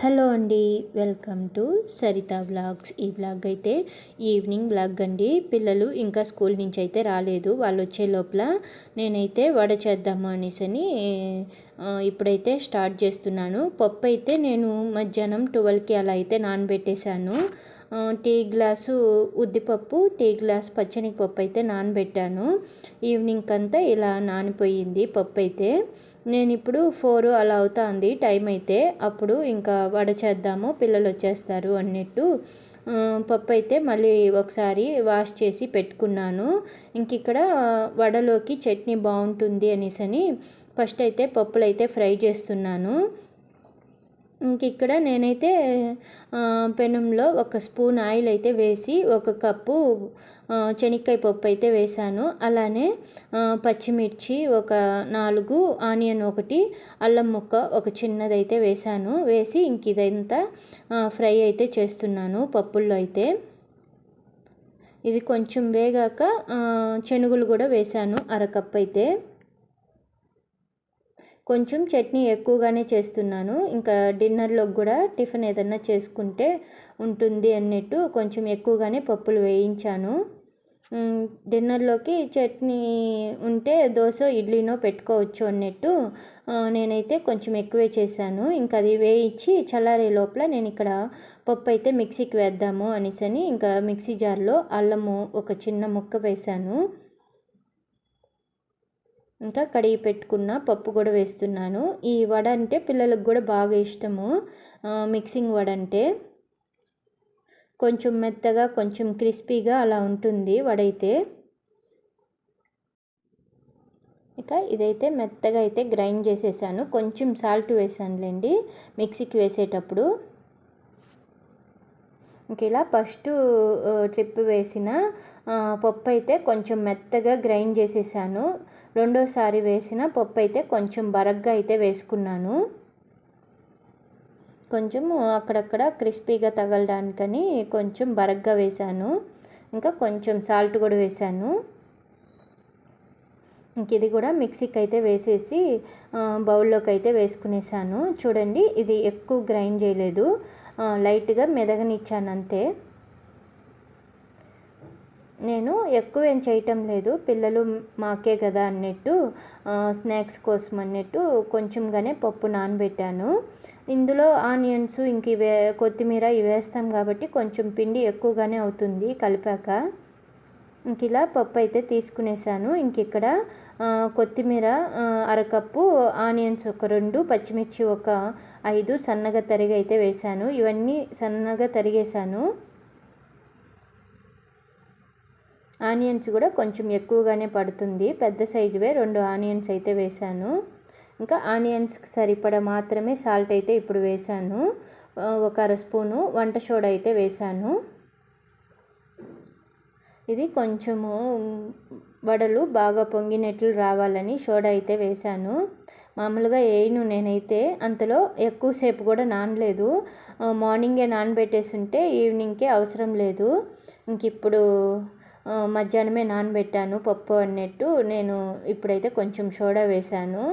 Hello అండి welcome to Saritha blogs. ఈ blog అయితే ఈవినింగ్ బ్లాగ్ అండి. పిల్లలు ఇంకా స్కూల్ నుంచి అయితే రాలేదు. వాళ్ళు వచ్చే లోపల నేనైతే వడ చేద్దాము అనేసి అని ఇప్పుడైతే స్టార్ట్ చేస్తున్నాను. పప్పు అయితే నేను మధ్యాహ్నం ట్వెల్వ్కి అలా అయితే నానబెట్టేశాను. టీ గ్లాసు ఉద్దిపప్పు టీ గ్లాస్ పచ్చనిపప్పు అయితే నానబెట్టాను. ఈవినింగ్ అంతా ఇలా నానిపోయింది పప్పు అయితే. నేను ఇప్పుడు ఫోర్ అలా అవుతుంది టైం అయితే అప్పుడు ఇంకా వడ చేద్దాము పిల్లలు వచ్చేస్తారు అన్నట్టు. పప్పు అయితే మళ్ళీ ఒకసారి వాష్ చేసి పెట్టుకున్నాను. ఇంక ఇక్కడ వడలోకి చట్నీ బాగుంటుంది అనేసి అని ఫస్ట్ అయితే పప్పులు అయితే ఫ్రై చేస్తున్నాను. ఇంక ఇక్కడ నేనైతే పెనంలో ఒక స్పూన్ ఆయిల్ అయితే వేసి ఒక కప్పు శనక్కాయ పప్పు అయితే వేసాను. అలానే పచ్చిమిర్చి ఒక నాలుగు ఆనియన్ ఒకటి అల్లం ముక్క ఒక చిన్నదైతే వేసాను. వేసి ఇంక ఇదంతా ఫ్రై అయితే చేస్తున్నాను పప్పుల్లో అయితే. ఇది కొంచెం వేగాక శనుగులు కూడా వేసాను అరకప్ అయితే. కొంచెం చట్నీ ఎక్కువగానే చేస్తున్నాను. ఇంకా డిన్నర్లోకి కూడా టిఫిన్ ఏదన్నా చేసుకుంటే ఉంటుంది అన్నట్టు కొంచెం ఎక్కువగానే పప్పులు వేయించాను. డిన్నర్లోకి చట్నీ ఉంటే దోశ ఇడ్లీనో పెట్టుకోవచ్చు అన్నట్టు నేనైతే కొంచెం ఎక్కువే చేశాను. ఇంకా అది వేయించి చల్లారే లోపల నేను ఇక్కడ పప్పు అయితే మిక్సీకి వేద్దాము అనేసి ఇంకా మిక్సీ జార్లో అల్లము ఒక చిన్న ముక్క వేశాను. ఇంకా కడిగి పెట్టుకున్న పప్పు కూడా వేస్తున్నాను. ఈ వడ అంటే పిల్లలకు కూడా బాగా ఇష్టము. మిక్సింగ్ వడ అంటే కొంచెం మెత్తగా కొంచెం క్రిస్పీగా అలా ఉంటుంది వడ అయితే ఇక ఇదైతే మెత్తగా అయితే గ్రైండ్ చేసేసాను. కొంచెం సాల్ట్ వేసానులేండి మిక్సీకి వేసేటప్పుడు. ఇంక ఇలా ఫస్ట్ ట్రిప్ వేసిన పప్పు అయితే కొంచెం మెత్తగా గ్రైండ్ చేసేసాను. రెండోసారి వేసిన పప్పు అయితే కొంచెం బరగ్గా అయితే వేసుకున్నాను. కొంచెం అక్కడక్కడ క్రిస్పీగా తగలడానికని కొంచెం బరగ్గా వేశాను ఇంకా కొంచెం సాల్ట్ కూడా వేశాను ఇంక ఇది కూడా మిక్సీకి అయితే వేసేసి బౌల్లోకి అయితే వేసుకునేసాను. చూడండి ఇది ఎక్కువ గ్రైండ్ చేయలేదు. లైట్గా మెదగనిచ్చాను అంతే. నేను ఎక్కువ ఏం చేయటం లేదు. పిల్లలు మాకే కదా అన్నట్టు స్నాక్స్ కోసం అన్నట్టు కొంచెంగానే పప్పు నానబెట్టాను. ఇందులో ఆనియన్స్ ఇంక ఇవే కొత్తిమీర ఇవి వేస్తాం కాబట్టి కొంచెం పిండి ఎక్కువగానే అవుతుంది కలిపాక. ఇంక ఇలా పప్పు అయితే తీసుకునేసాను. ఇంక ఇక్కడ కొత్తిమీర అరకప్పు ఆనియన్స్ ఒక రెండు పచ్చిమిర్చి ఒక ఐదు సన్నగా తరిగి అయితే వేశాను ఇవన్నీ సన్నగా తరిగేశాను ఆనియన్స్ కూడా కొంచెం ఎక్కువగానే పడుతుంది. పెద్ద సైజువే రెండు ఆనియన్స్ అయితే వేశాను ఇంకా ఆనియన్స్కి సరిపడా మాత్రమే సాల్ట్ అయితే ఇప్పుడు వేశాను ఒక అర స్పూను వంట సోడా అయితే వేశాను ఇది కొంచెము వడలు బాగా పొంగినట్లు రావాలని సోడా అయితే వేశాను. మామూలుగా వేయను నేనైతే అంతలో ఎక్కువసేపు కూడా నానలేదు. మార్నింగే నానబెట్టేసి ఉంటే ఈవినింగ్కి అవసరం లేదు. ఇంక ఇప్పుడు మధ్యాహ్నమే నానబెట్టాను పప్పు అన్నట్టు. నేను ఇప్పుడైతే కొంచెం సోడా వేశాను.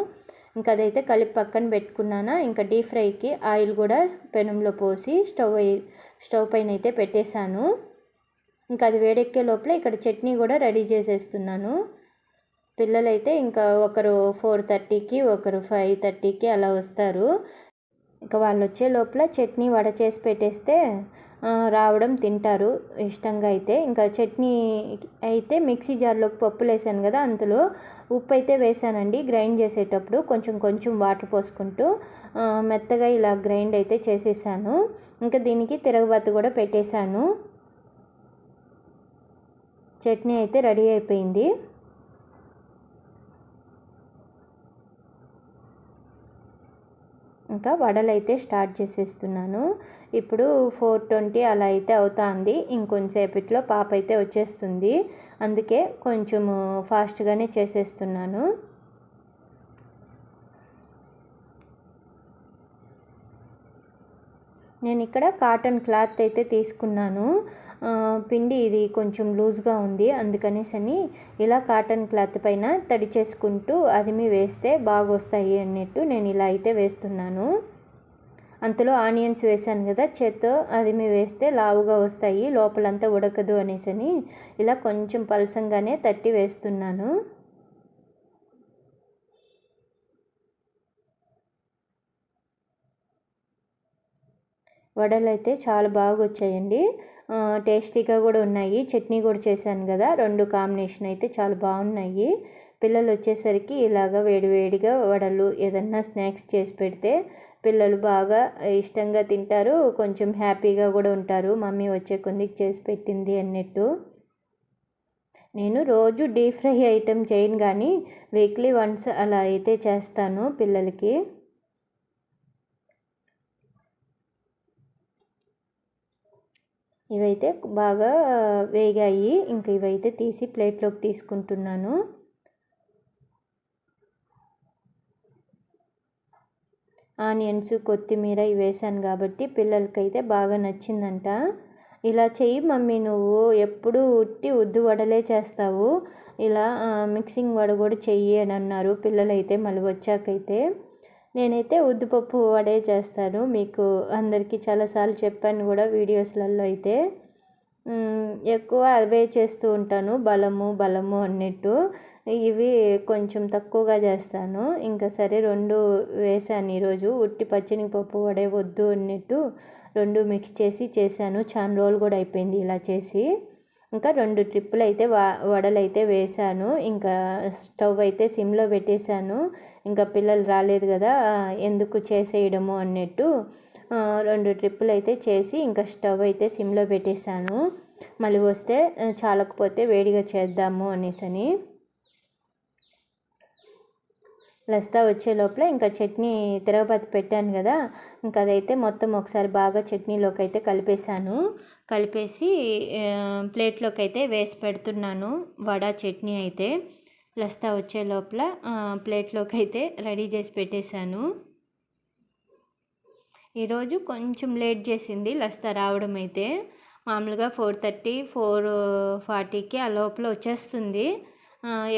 ఇంకా అదైతే కలిపి పక్కన పెట్టుకున్నానా? ఇంకా డీప్ ఫ్రైకి ఆయిల్ కూడా పెనంలో పోసి స్టవ్ స్టవ్ పైన అయితే పెట్టేశాను. ఇంకా అది వేడెక్కే లోపల ఇక్కడ చట్నీ కూడా రెడీ చేసేస్తున్నాను. పిల్లలైతే ఇంకా ఒకరు ఫోర్ థర్టీకి ఒకరు ఫైవ్ థర్టీకి అలా వస్తారు. ఇంకా వాళ్ళు వచ్చే లోపల చట్నీ వడ చేసి పెట్టేస్తే రావడం తింటారు ఇష్టంగా అయితే. ఇంకా చట్నీ అయితే మిక్సీ జార్లోకి పప్పులు వేసాను కదా అందులో. ఉప్పు అయితే వేసానండి గ్రైండ్ చేసేటప్పుడు కొంచెం కొంచెం వాటర్ పోసుకుంటూ మెత్తగా ఇలా గ్రైండ్ అయితే చేసేసాను. ఇంకా దీనికి తిరగబాతు కూడా పెట్టేశాను. చట్నీ అయితే రెడీ అయిపోయింది. ఇంకా వడలు అయితే స్టార్ట్ చేసేస్తున్నాను. ఇప్పుడు ఫోర్ ట్వంటీ అలా అయితే అవుతుంది. ఇంకొంచెంసేపట్లో పాప అయితే వచ్చేస్తుంది. అందుకే కొంచెము ఫాస్ట్గానే చేసేస్తున్నాను. నేను ఇక్కడ కాటన్ క్లాత్ అయితే తీసుకున్నాను. పిండి ఇది కొంచెం లూజ్గా ఉంది. అందుకనేసి అని ఇలా కాటన్ క్లాత్ పైన తడి చేసుకుంటూ అదిమి వేస్తే బాగా వస్తాయి అన్నట్టు నేను ఇలా అయితే వేస్తున్నాను. అంతలో ఆనియన్స్ వేసాను కదా చేత్తో అది మీ వేస్తే లావుగా వస్తాయి లోపలంతా ఉడకదు అనేసి ఇలా కొంచెం పలసంగానే తట్టి వేస్తున్నాను. వడలు అయితే చాలా బాగా వచ్చాయండి టేస్టీగా కూడా ఉన్నాయి. చట్నీ కూడా చేశాను కదా రెండు కాంబినేషన్ అయితే చాలా బాగున్నాయి. పిల్లలు వచ్చేసరికి ఇలాగ వేడివేడిగా వడలు ఏదన్నా స్నాక్స్ చేసి పెడితే పిల్లలు బాగా ఇష్టంగా తింటారు. కొంచెం హ్యాపీగా కూడా ఉంటారు. మమ్మీ వచ్చే కొందికి చేసి పెట్టింది అన్నట్టు. నేను రోజు డీప్ ఫ్రై ఐటెం చేయను కానీ వీక్లీ వన్స్ అలా అయితే చేస్తాను పిల్లలకి. ఇవైతే బాగా వేగాయి. ఇంక ఇవైతే తీసి ప్లేట్లోకి తీసుకుంటున్నాను. ఆనియన్స్ కొత్తిమీర ఇవి వేసాను కాబట్టి పిల్లలకైతే బాగా నచ్చిందంట. ఇలా చెయ్యి మమ్మీ నువ్వు ఎప్పుడు ఉట్టి ఉద్దు వడలే చేస్తావు. ఇలా మిక్సింగ్ వడ కూడా చెయ్యి అని అన్నారు. పిల్లలైతే మళ్ళీ వచ్చాకైతే. నేనైతే ఉద్దిపప్పు వడే చేస్తాను. మీకు అందరికీ చాలాసార్లు చెప్పాను కూడా వీడియోస్లలో అయితే. ఎక్కువ అవే చేస్తూ ఉంటాను. బలము బలము అన్నట్టు. ఇవి కొంచెం తక్కువగా చేస్తాను. ఇంకా సరే రెండు వేసాను ఈరోజు. ఉట్టి పచ్చనిపప్పు వడే వద్దు అన్నట్టు రెండు మిక్స్ చేసి చేశాను. చాలా రోజులు కూడా అయిపోయింది ఇలా చేసి. ఇంకా రెండు ట్రిప్పులు అయితే వా వడలు అయితే వేశాను. ఇంకా స్టవ్ అయితే సిమ్లో పెట్టేశాను. ఇంకా పిల్లలు రాలేదు కదా ఎందుకు చేసేయడము అన్నట్టు రెండు ట్రిప్పులు అయితే చేసి ఇంకా స్టవ్ అయితే సిమ్లో పెట్టేశాను. మళ్ళీ వస్తే చాలకపోతే వేడిగా చేద్దాము అనేసని. లస్తా వచ్చే లోపల ఇంకా చట్నీ తిరగబత్తి పెట్టాను కదా ఇంకా అదైతే మొత్తం ఒకసారి బాగా చట్నీలోకి అయితే కలిపేశాను. కలిపేసి ప్లేట్లోకి అయితే వేసి పెడుతున్నాను వడ చట్నీ అయితే. లస్తా వచ్చే లోపల ప్లేట్లోకి అయితే రెడీ చేసి పెట్టేశాను. ఈరోజు కొంచెం లేట్ చేసింది లస్తా రావడం అయితే. మామూలుగా ఫోర్ థర్టీ ఫోర్ ఫార్టీకి ఆ లోపల వచ్చేస్తుంది.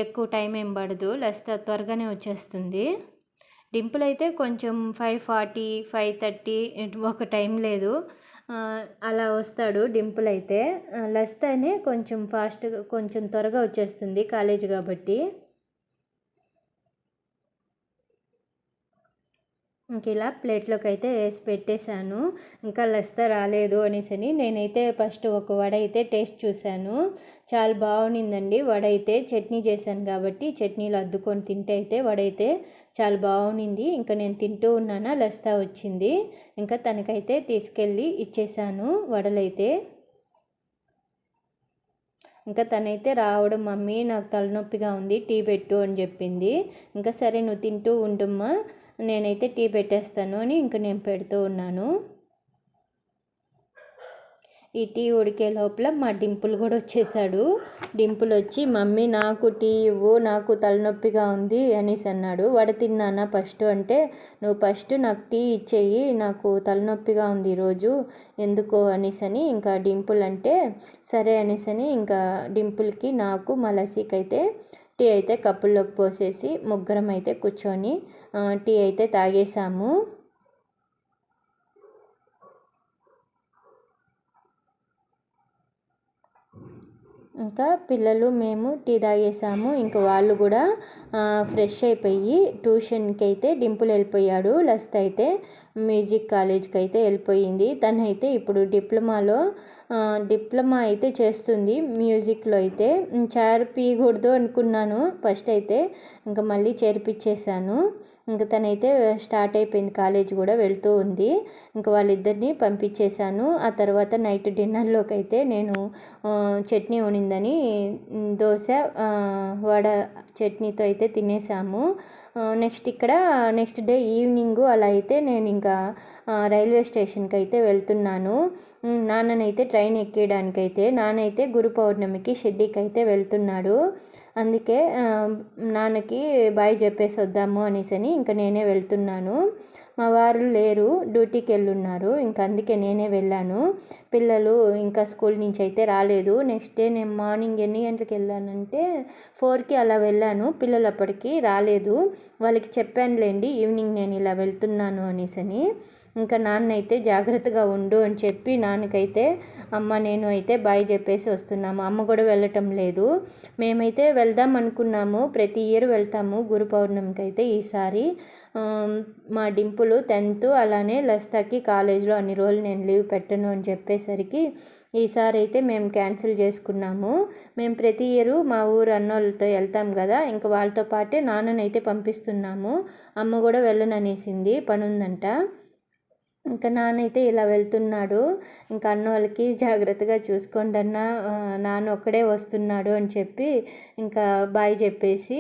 ఎక్కువ టైం ఏం పడదు. లస్తా త్వరగానే వచ్చేస్తుంది. డింపుల్ అయితే కొంచెం ఫైవ్ ఫార్టీ ఫైవ్ థర్టీ ఒక టైం లేదు. అలా వస్తాడు డింపుల్ అయితే లస్తానే కొంచెం ఫాస్ట్గా కొంచెం త్వరగా వచ్చేస్తుంది కాలేజ్ కాబట్టి. ఇంక ఇలా ప్లేట్లోకి అయితే వేసి పెట్టేశాను. ఇంకా లస్త రాలేదు అనేసి నేనైతే ఫస్ట్ ఒక వడ అయితే టేస్ట్ చూశాను. చాలా బాగుండిందండి వడ అయితే చట్నీ చేశాను కాబట్టి చట్నీలు అద్దుకొని తింటే అయితే వడ అయితే చాలా బాగుండింది ఇంకా నేను తింటూ ఉన్నానా? లస్తా వచ్చింది. ఇంకా తనకైతే తీసుకెళ్ళి ఇచ్చేసాను వడలైతే. ఇంకా తనైతే రావడం మమ్మీ నాకు తలనొప్పిగా ఉంది టీ పెట్టు అని చెప్పింది. ఇంకా సరే నువ్వు తింటూ ఉండమ్మా. నేనైతే టీ పెట్టేస్తాను అని ఇంక నేను పెడుతూ ఉన్నాను. ఈ టీ ఉడికే లోపల మా డింపుల్ కూడా వచ్చేసాడు. డింపుల్ వచ్చి మమ్మీ నాకు టీ ఇవ్వు నాకు తలనొప్పిగా ఉంది అనేసి అన్నాడు. వడ తిన్నానా ఫస్ట్? అంటే నువ్వు ఫస్ట్ నాకు టీ ఇచ్చేయి నాకు తలనొప్పిగా ఉంది ఈరోజు ఎందుకో? అనేసని ఇంకా డింపుల్ అంటే సరే అనేసని ఇంకా డింపుల్కి నాకు మలసీకి అయితే టీ అయితే కప్పుల్లోకి పోసేసి ముగ్గురం అయితే కూర్చొని టీ అయితే తాగేసాము ఇంకా పిల్లలు మేము టీ తాగేసాము ఇంకా వాళ్ళు కూడా ఫ్రెష్ అయిపోయి ట్యూషన్కి అయితే డింపులు వెళ్ళిపోయాడు. లస్ట్ అయితే మ్యూజిక్ కాలేజ్కి అయితే వెళ్ళిపోయింది. తనైతే ఇప్పుడు డిప్లొమాలో డిప్లొమా అయితే చేస్తుంది మ్యూజిక్లో అయితే. చేర్పియకూడదు అనుకున్నాను. ఫస్ట్ అయితే ఇంకా మళ్ళీ చేర్పించేశాను ఇంకా తనైతే స్టార్ట్ అయిపోయింది కాలేజ్ కూడా వెళ్తూ ఉంది. ఇంకా వాళ్ళిద్దరిని పంపించేశాను ఆ తర్వాత నైట్ డిన్నర్లోకి అయితే నేను చట్నీ ఉనిందని దోశ వడ చట్నీతో అయితే తినేసాము. నెక్స్ట్ ఇక్కడ నెక్స్ట్ డే ఈవినింగ్ అలా అయితే నేను ఇంకా రైల్వే స్టేషన్కి అయితే వెళ్తున్నాను నాన్ననైతే ట్రైన్ ఎక్కేయడానికైతే నాన్న అయితే గురు పౌర్ణమికి షెడ్డీకి అయితే వెళ్తున్నాడు. అందుకే నాన్నకి బాయ్ చెప్పేసి వద్దాము అనేసి ఇంకా నేనే వెళ్తున్నాను. మా వారు లేరు డ్యూటీకి వెళ్ళున్నారు. ఇంకా అందుకే నేనే వెళ్ళాను. పిల్లలు ఇంకా స్కూల్ నుంచి అయితే రాలేదు. నెక్స్ట్ డే నేను మార్నింగ్ ఎన్ని గంటలకు వెళ్ళానంటే ఫోర్కి అలా వెళ్ళాను. పిల్లలు అప్పటికి రాలేదు. వాళ్ళకి చెప్పానులేండి ఈవినింగ్ నేను ఇలా వెళ్తున్నాను అనేసి అని ఇంకా నాన్న అయితే జాగ్రత్తగా ఉండు అని చెప్పి నాన్నకైతే అమ్మ నేను అయితే బాయ్ చెప్పేసి వస్తున్నాము. అమ్మ కూడా వెళ్ళటం లేదు. మేమైతే వెళ్దాం అనుకున్నాము. ప్రతి ఇయర్ వెళ్తాము గురు పౌర్ణమికి అయితే ఈసారి మా డింపులు టెన్త్ అలానే లస్తాకి కాలేజ్లో అన్ని రోజులు నేను లీవ్ పెట్టను అని చెప్పేసరికి ఈసారి అయితే మేము క్యాన్సిల్ చేసుకున్నాము. మేము ప్రతి ఇయర్ మా ఊరు అన్నోళ్ళతో వెళ్తాం కదా ఇంకా వాళ్ళతో పాటే నాన్ననైతే పంపిస్తున్నాము. అమ్మ కూడా వెళ్ళననేసింది. పని ఉందంట ఇంకా నాన్నైతే ఇలా వెళ్తున్నాడు. ఇంకా అన్న వాళ్ళకి జాగ్రత్తగా చూసుకోండి అన్న. నాన్న ఒక్కడే వస్తున్నాడు అని చెప్పి ఇంకా బాయ్ చెప్పేసి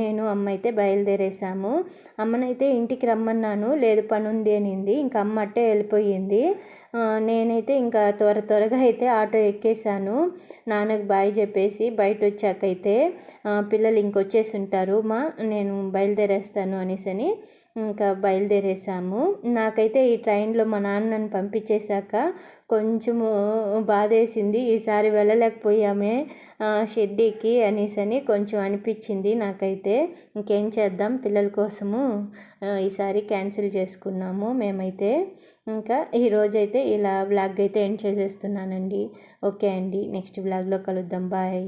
నేను అమ్మ అయితే బయలుదేరేసాము. అమ్మనైతే ఇంటికి రమ్మన్నాను. లేదు పని ఉంది అనింది. ఇంకా అమ్మ అట్టే వెళ్ళిపోయింది. నేనైతే ఇంకా త్వర త్వరగా అయితే ఆటో ఎక్కేసాను నాన్నకు బాయ్ చెప్పేసి బయట వచ్చాకైతే పిల్లలు ఇంకొచ్చేసి ఉంటారు. మా నేను బయలుదేరేస్తాను అనేసి అని ఇంకా బయలుదేరేసాము. నాకైతే ఈ ట్రైన్లో మా నాన్న నన్ను పంపించేశాక కొంచెము బాధేసింది. ఈసారి వెళ్ళలేకపోయామే షెడ్డీకి అనేసి అని కొంచెం అనిపించింది నాకైతే. ఇంకేం చేద్దాం పిల్లల కోసము ఈసారి క్యాన్సిల్ చేసుకున్నాము మేమైతే. ఇంకా ఈరోజైతే ఇలా బ్లాగ్ అయితే ఎండ్ చేసేస్తున్నానండి. ఓకే అండి నెక్స్ట్ బ్లాగ్లో కలుద్దాం. బాయ్.